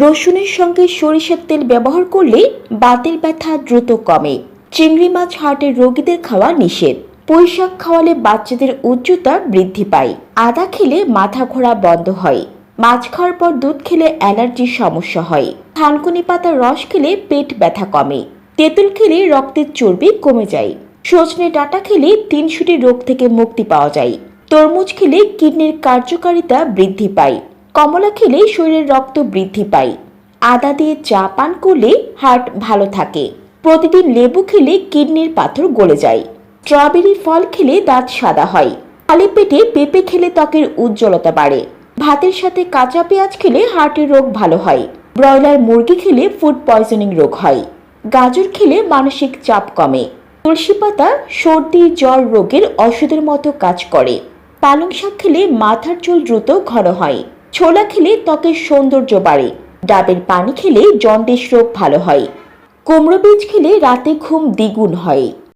রসুনের সঙ্গে সরিষার তেল ব্যবহার করলে বাতের ব্যথা দ্রুত কমে। চিংড়ি মাছ হার্টের রোগীদের খাওয়া নিষেধ। পুঁই শাক খাওয়ালে বাচ্চাদের উচ্চতা বৃদ্ধি পায়। আদা খেলে মাথা ঘোরা বন্ধ হয়। মাছ খাওয়ার পর দুধ খেলে অ্যালার্জির সমস্যা হয়। থানকুনি পাতার রস খেলে পেট ব্যথা কমে। তেঁতুল খেলে রক্তের চর্বি কমে যায়। সজনে ডাঁটা খেলে তিনশুটি রোগ থেকে মুক্তি পাওয়া যায়। তরমুজ খেলে কিডনির কার্যকারিতা বৃদ্ধি পায়। কমলা খেলে শরীরের রক্ত বৃদ্ধি পায়। আদা দিয়ে চা পান করলে হার্ট ভালো থাকে। প্রতিদিন লেবু খেলে কিডনির পাথর গলে যায়। স্ট্রবেরি ফল খেলে দাঁত সাদা হয়। খালি পেটে পেঁপে খেলে ত্বকের উজ্জ্বলতা বাড়ে। ভাতের সাথে কাঁচা পেঁয়াজ খেলে হার্টের রোগ ভালো হয়। ব্রয়লার মুরগি খেলে ফুড পয়জনিং রোগ হয়। গাজর খেলে মানসিক চাপ কমে। তুলসী পাতা সর্দি, জ্বর রোগের ওষুধের মতো কাজ করে। পালং শাক খেলে মাথার চুল দ্রুত ঘন হয়। ছোলা খেলে ত্বকের সৌন্দর্য বাড়ে। ডাবের পানি খেলে জন্ডিস রোগ ভালো হয়। কুমড়ো বীজ খেলে রাতে ঘুম দ্বিগুণ হয়।